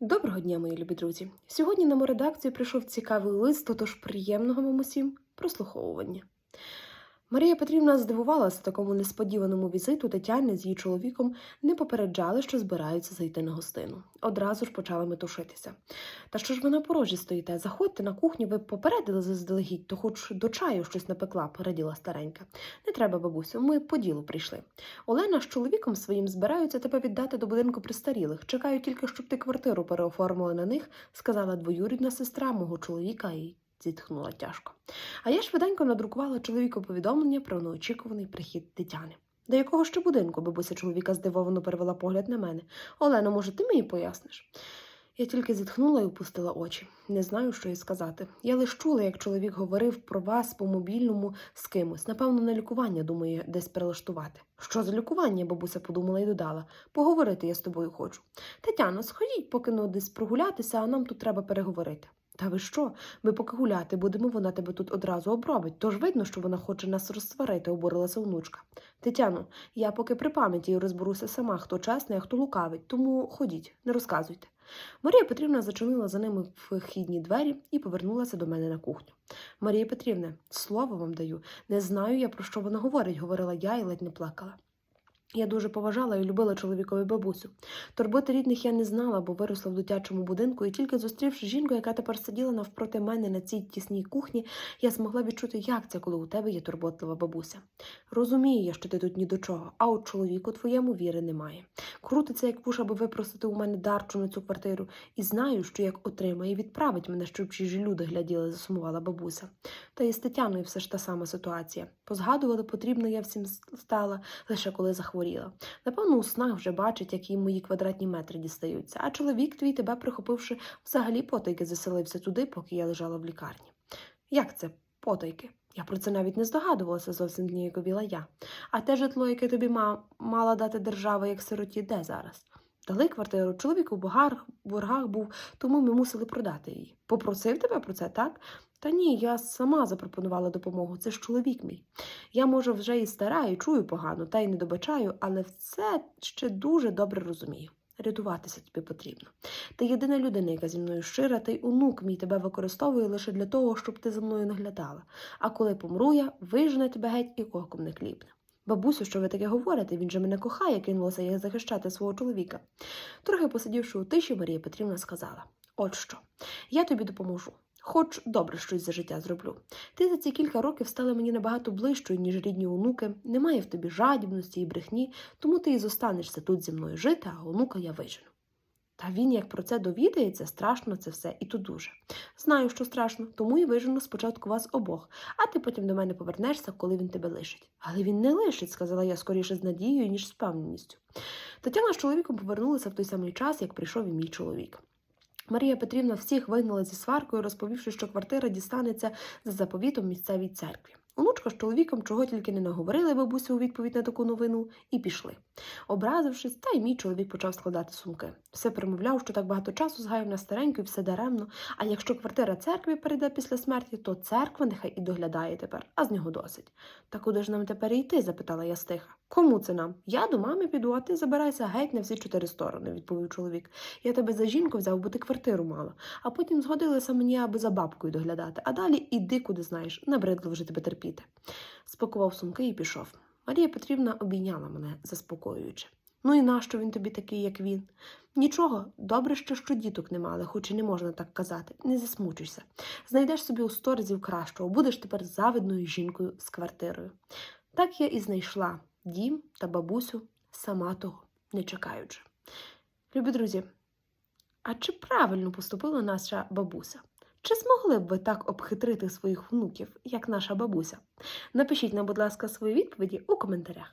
Доброго дня, мої любі друзі! Сьогодні на мою редакцію прийшов цікавий лист, тож приємного вам усім прослуховування. Марія Петрівна здивувалася такому несподіваному візиту Тетяни з її чоловіком не попереджали, що збираються зайти на гостину. Одразу ж почали метушитися. Та що ж ви на порожі стоїте? Заходьте на кухню, ви попередили заздалегідь, то хоч до чаю щось напекла, пораділа старенька. Не треба, бабусю, ми по ділу прийшли. Олена з чоловіком своїм збираються тебе віддати до будинку престарілих. Чекаю тільки, щоб ти квартиру переоформила на них, сказала двоюрідна сестра мого чоловіка і зітхнула тяжко. А я швиденько надрукувала чоловіку повідомлення про неочікуваний прихід Тетяни. До якого ще будинку, бабуся чоловіка здивовано перевела погляд на мене. Олено, може, ти мені поясниш? Я тільки зітхнула і опустила очі. Не знаю, що й сказати. Я лиш чула, як чоловік говорив про вас по мобільному з кимось. Напевно, на лікування, думаю, десь перелаштувати. Що за лікування? бабуся подумала і додала. Поговорити я з тобою хочу. Тетяно, сходіть, поки ну десь прогулятися, а нам тут треба переговорити. Та ви що? Ми поки гуляти будемо, вона тебе тут одразу обробить. Тож видно, що вона хоче нас розсварити, обурилася онучка. Тетяно, я поки при пам'яті розберуся сама, хто чесний, а хто лукавить, тому ходіть, не розказуйте. Марія Петрівна зачинила за ними вхідні двері і повернулася до мене на кухню. Марія Петрівна, слово вам даю, не знаю я, про що вона говорить, говорила я і ледь не плакала. Я дуже поважала і любила чоловікові бабусю. Турботи рідних я не знала, бо виросла в дитячому будинку, і тільки зустрівши жінку, яка тепер сиділа навпроти мене на цій тісній кухні, я змогла відчути, як це, коли у тебе є турботлива бабуся. Розумію я, що ти тут ні до чого, а от чоловіку твоєму віри немає. Крутиться, як вуш, аби випросити у мене дарчу на цю квартиру, і знаю, що як отримає, відправить мене, щоб чужі люди гляділи, засумувала бабуся. Та і з Тетяною все ж та сама ситуація. Позгадували, потрібно я всім стала, лише коли захворіла. Напевно, у снах вже бачить, які мої квадратні метри дістаються, а чоловік твій тебе, прихопивши, взагалі потайки заселився туди, поки я лежала в лікарні. Як це потайки? Я про це навіть не здогадувалася, зовсім ніяковіла я. А те житло, яке тобі мала дати держава як сироті, де зараз? Дали квартиру, чоловік у боргах, був, тому ми мусили продати її. Попросив тебе про це, так? Та ні, я сама запропонувала допомогу. Це ж чоловік мій. Я, може, вже і стара, і чую погано, та й не добачаю, але все ще дуже добре розумію. Рятуватися тобі потрібно. Ти єдина людина, яка зі мною щира, та й онук мій тебе використовує лише для того, щоб ти за мною наглядала. А коли помру я, вижене тебе геть і коком не кліпне. Бабусю, що ви таке говорите? Він же мене кохає, кинулася як захищати свого чоловіка. Трохи посидівши у тиші, Марія Петрівна сказала: От що, я тобі допоможу. Хоч добре щось за життя зроблю. Ти за ці кілька років стала мені набагато ближчою, ніж рідні онуки, немає в тобі жадібності і брехні, тому ти і зостанешся тут зі мною жити, а онука я вижену. Та він, як про це довідається, страшно це все, і то дуже. Знаю, що страшно, тому і вижену спочатку вас обох, а ти потім до мене повернешся, коли він тебе лишить. Але він не лишить, сказала я скоріше з надією, ніж з впевненістю. Тетяна з чоловіком повернулися в той самий час, як прийшов і мій чоловік. Марія Петрівна всіх вигнала зі сваркою, розповівши, що квартира дістанеться за заповітом місцевій церкві. Онучка з чоловіком чого тільки не наговорили бабусю у відповідь на таку новину, і пішли. Образившись, та й мій чоловік почав складати сумки. Все примовляв, що так багато часу згаяв на стареньку і все даремно. А якщо квартира церкві перейде після смерті, то церква нехай і доглядає тепер, а з нього досить. Та куди ж нам тепер йти? запитала я стиха. Кому це нам? Я до мами піду, а ти забирайся геть на всі чотири сторони, відповів чоловік. Я тебе за жінку взяв, бо ти квартиру мала, а потім згодилися мені, аби за бабкою доглядати. А далі іди куди знаєш, набридло вже тебе терпіти. Спакував сумки і пішов. Марія Петрівна обійняла мене, заспокоюючи. Ну і нащо він тобі такий, як він? Нічого, добре, що, що діток нема, але хоч і не можна так казати. Не засмучуйся. Знайдеш собі у сто разів кращого, будеш тепер завидною жінкою з квартирою. Так я і знайшла дім та бабусю, сама того не чекаючи. Любі друзі, а чи правильно поступила наша бабуся? Чи змогли б ви так обхитрити своїх внуків, як наша бабуся? Напишіть нам, будь ласка, свої відповіді у коментарях.